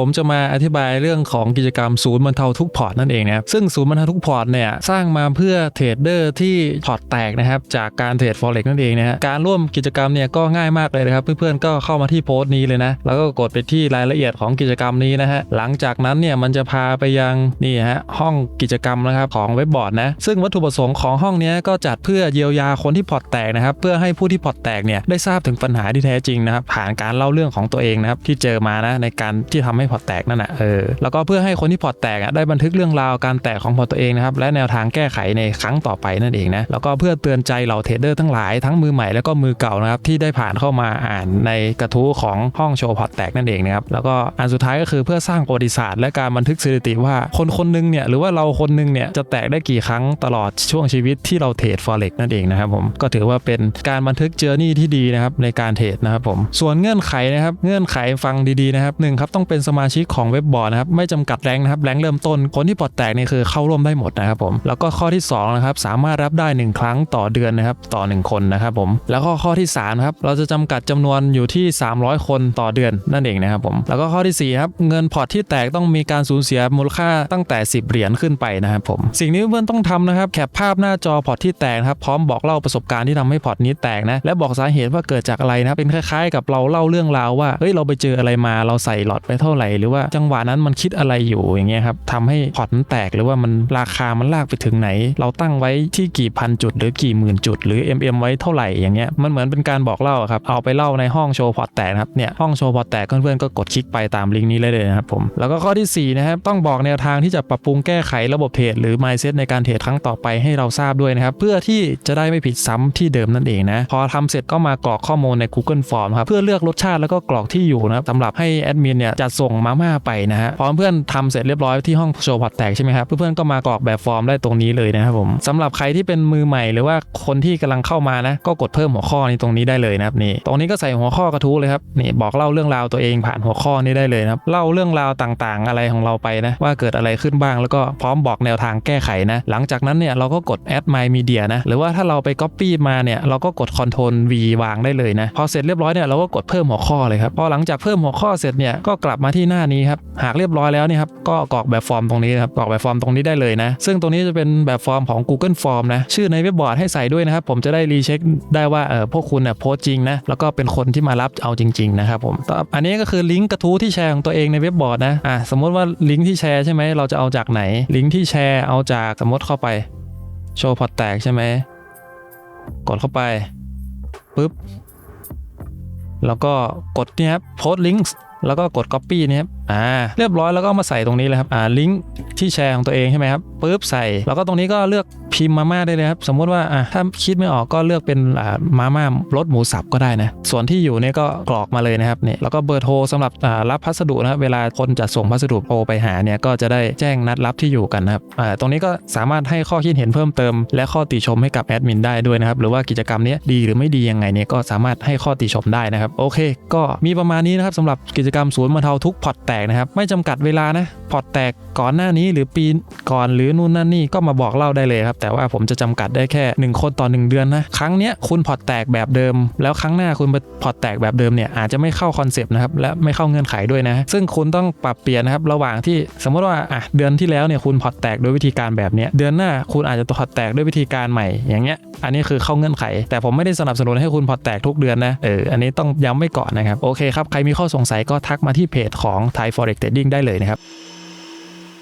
ผมจะมาอธิบายเรื่องของกิจกรรมศูนย์บรรเทาทุกข์พอร์ตนั่นเองนะครับซึ่งศูนย์บรรเทาทุกข์พอร์ตเนี่ยสร้างมาเพื่อเทรดเดอร์ที่พอร์ตแตกนะครับจากการเทรด forex นั่นเองนะฮะการร่วมกิจกรรมเนี่ยก็ง่ายมากเลยนะครับเพื่อนๆก็เข้ามาที่โพสต์นี้เลยนะแล้วก็กดไปที่รายละเอียดของกิจกรรมนี้นะฮะหลังจากนั้นเนี่ยมันจะพาไปยังนี่ฮะห้องกิจกรรมนะครับของเว็บบอร์ดนะซึ่งวัตถุประสงค์ของห้องนี้ก็จัดเพื่อเยียวยาคนที่พอร์ตแตกนะครับเพื่อให้ผู้ที่พอร์ตแตกเนี่ยได้ทราบถึงปัญหาที่แท้จริงนะครับผ่านการเล่าเรื่องของตัวเองนะครับที่เจอมานะในการที่ทำให้พอร์ตแตกนั่นแหะเออแล้วก็เพื่อให้คนที่พอร์ตแตกอะได้บันทึกเรื่องราวการแตกของพอร์ตตัวเองนะครับและแนวทางแก้ไขในครั้งต่อไปนั่นเองนะแล้วก็เพื่อเตือนใจเหล่าเทรดเดอร์ทั้งหลายทั้งมือใหม่แล้วก็มือเก่านะครับที่ได้ผ่านเข้ามาอ่านในกระทู้ของห้องโชว์พอร์ตแตกนั่นเองนะครับแล้วก็อันสุดท้ายก็คือเพื่อสร้างประวัติศาสตร์และการบันทึกสถิติว่าคนคนหนึงเนี่ยหรือว่าเราคนหนึงเนี่ยจะแตกได้กี่ครั้งตลอดช่วงชีวิตที่เราเทรด forex นั่นเองนะครับผมก็ถือว่าเป็นการบันทึกเจอร์นี่ที่ดีนะครับในการเทรดนะครับผมส่วนเงื่อนไขนะครับเงื่อนไขฟังดีๆนะครับหนึ่งครับต้องเป็นสมาชิกของเว็บบอร์ดนะครับไม่จำกัดแรงนะครับแรงเริ่มต้นคนที่พอร์ตแตกนี่คือเข้าร่วมได้หมดนะครับผมแล้วก็ข้อที่สองนะครับสามารถรับได้ 1 ครั้งต่อเดือนนะครับต่อ 1 คนนะครับผมแล้วก็ข้อที่3ครับเราจะจำกัดจำนวนอยู่ที่ 300 คนต่อเดือนนั่นเองนะครับผมแล้วก็ข้อที่สี่ครับเงินพอร์ตที่แตกต้องมีการสูญเสียมูลค่าตั้งแต่ 10 เหรียญขึ้นไปนะครับผมสิ่งนี้เพื่อนต้องทำนะครับแคปภาพหน้าจอพอร์ตที่แตกครับพร้อมบอกเล่าประสบการณ์ที่ทำให้พอร์ตนี้แตกนะและบอกสาเหตุว่าเกิดจากอะไรนะรเป็นคล้ายๆ กับเราเล่าเรื่องราวว่าเฮ้ยเราไปเจออะไรมาเราใส่หลอดไปเท่าไหร่ หรือว่าจังหวะนั้นมันคิดอะไรอยู่อย่างเงี้ยครับทำให้พอร์ตมันแตกหรือว่ามันราคามันลากไปถึงไหน เราตั้งไว้ที่กี่พันจุด หรือกี่หมื่นจุด หรือ MM ไว้เท่าไหร่อย่างเงี้ยมันเหมือนเป็นการบอกเล่าครับเอาไปเล่าในห้องโชว์พอร์ตแตกครับเนี่ยห้องโชว์พอร์ตแตกเพื่อนๆก็กดคลิกไปตามลิงก์นี้เลยเลยนะครับผมแล้วก็ข้อที่สี่นะครับต้องบอกแนวทางที่จะปรับปรุงแก้ไขระบบเทรดหรือ mindset ในการเทรดครั้งต่อไปให้เราทราบด้วยนะครับเพื่อที่จะได้ไม่ผิดซ้ำที่เดิมนั่นเองนะพอทำเสร็จก็มากรอกข้อมูลใน Google Form ครับเพื่อเลือกรสชาติแล้วก็กรอกที่อยู่นะครับสำหรับให้แอดมินเนี่ยจัดส่งมาม่าไปนะฮะพร้อมเพื่อนทำเสร็จเรียบร้อยที่ห้องโชว์พอร์ตแตกใช่ไหมครับเพื่อนๆก็มากรอกแบบฟอร์มได้ตรงนี้เลยนะครับผมสำหรับใครที่เป็นมือใหม่หรือว่าคนที่กำลังเข้ามานะก็กดเพิ่มหัวข้อนี้ตรงนี้ได้เลยนะครับนี่ตรงนี้ก็ใส่หัวข้อกระทู้เลยครับนี่บอกเล่าเรื่องราวตัวเองผ่านหัวข้อนี้ได้เลยนะครับเล่าเรื่องราวต่างๆ อะไรของเราไปนะว่าเกิดอะไรขึ้นบ้าง แล้วก็พร้อมบอกแนวทางแก้ไขนะหลังจากนั้นเนี่ยเราก็กด add my media นะหรือว่าถ้าเราไป copy มาเนี่ยเราก็กด control v วางได้เลยนะพอเสร็จเรียบร้อยเนี่ยเราก็กดเพิ่มหัวข้อเลยครับพอหลังจากเพิ่มหัวข้อเสร็จเนี่ยก็กลับมาที่หน้านี้ครับ หากเรียบร้อยแล้วนี่ครับก็กรอกแบบฟอร์มตรงนี้ครับกรอกแบบฟอร์มตรงนี้ได้เลยนะ ซึ่งตรงนี้จะเป็นแบบฟอร์มของ Google Form นะชื่อในเว็บบอร์ดให้ใส่ด้วยนะครับ ผมจะได้รีเช็คได้ว่าเออพวกคุณเนี่ยโพสจริงนะแล้วก็เป็นคนที่มารับเอาจริง ๆ นะครับผมต่ออันนี้ก็คือลิงก์กระทู้ที่แชร์ของตัวเองในเว็บบอร์ดนะอะสมมติว่าลิงก์ที่แชร์ใช่ไหมเราจะเอาจากไหน ลิงก์ที่แชร์เอาจากสมมติเข้าไปโชว์พอตแตกใช่ไหมกดเข้าไปปุ๊บแล้วก็กดเนี่ยครับโพสลิงก์ แล้วก็กด Copy เนี่ยครับ อ่าเรียบร้อยแล้วก็มาใส่ตรงนี้เลยครับอ่าลิงก์ที่แชร์ของตัวเองใช่ไหมครับปุ๊บใส่ แล้วก็ตรงนี้ก็เลือกพิมพ์มาม่าได้เลยครับ สมมติว่าอ่าถ้าคิดไม่ออกก็เลือกเป็นอ่ามาม่ารสหมูสับก็ได้นะ ส่วนที่อยู่เนี่ยก็กรอกมาเลยนะครับเนี่ยแล้วก็เบอร์โทรสำหรับอ่ารับพัสดุนะเวลาคนจะส่งพัสดุโทรไปหาเนี่ยก็จะได้แจ้งนัดรับที่อยู่กันนะครับอ่าตรงนี้ก็สามารถให้ข้อคิดเห็นเพิ่มเติม และข้อติชมให้กับแอดมินได้ด้วยนะครับหรือว่ากิจกรรมนี้ดีหรือไม่ดียังไงเนี่ยก็สามารถให้ข้อติชมได้นะครับโอเค ก็มีประมาณนี้นะครับสำหรับกิจกรรมศูนย์บรรเทาทุกพอร์ตแตกนะครับ ไม่จำกัดเวลานะพอร์ตแตกก่อนหน้านี้หรือปีก่อนหรือนู่นนั่นนี่ก็มาบอกเล่าได้เลยครับ แต่ว่าผมจะจำกัดได้แค่ 1 คนต่อ 1 เดือนนะ ครั้งเนี้ยคุณพอร์ตแตกแบบเดิม แล้วครั้งหน้าคุณพอร์ตแตกแบบเดิมเนี่ยอาจจะไม่เข้าคอนเซปต์นะครับและไม่เข้าเงื่อนไขด้วยนะ ซึ่งคุณต้องปรับเปลี่ยนนะครับระหว่างที่สมมติว่าอะเดือนที่แล้วเนี่ยคุณพอร์ตแตกด้วยวิธีการแบบเนี้ยเดือนหน้าคุณอาจจะพอร์ตแตกด้วยวิธีการใหม่อย่างเงี้ยอันนี้คือเข้าเงื่อนไข แต่ผมไม่ได้สนับสนุนให้คุณพอร์ตแตกทุกเดือนนะเอออันนี้ต้องย้ำไว้ก่อนนะครับโอเคครับใครมีข้อสงสัยก็ทักมาที่เพจของ Thai Forex Trading ได้เลยนะครับ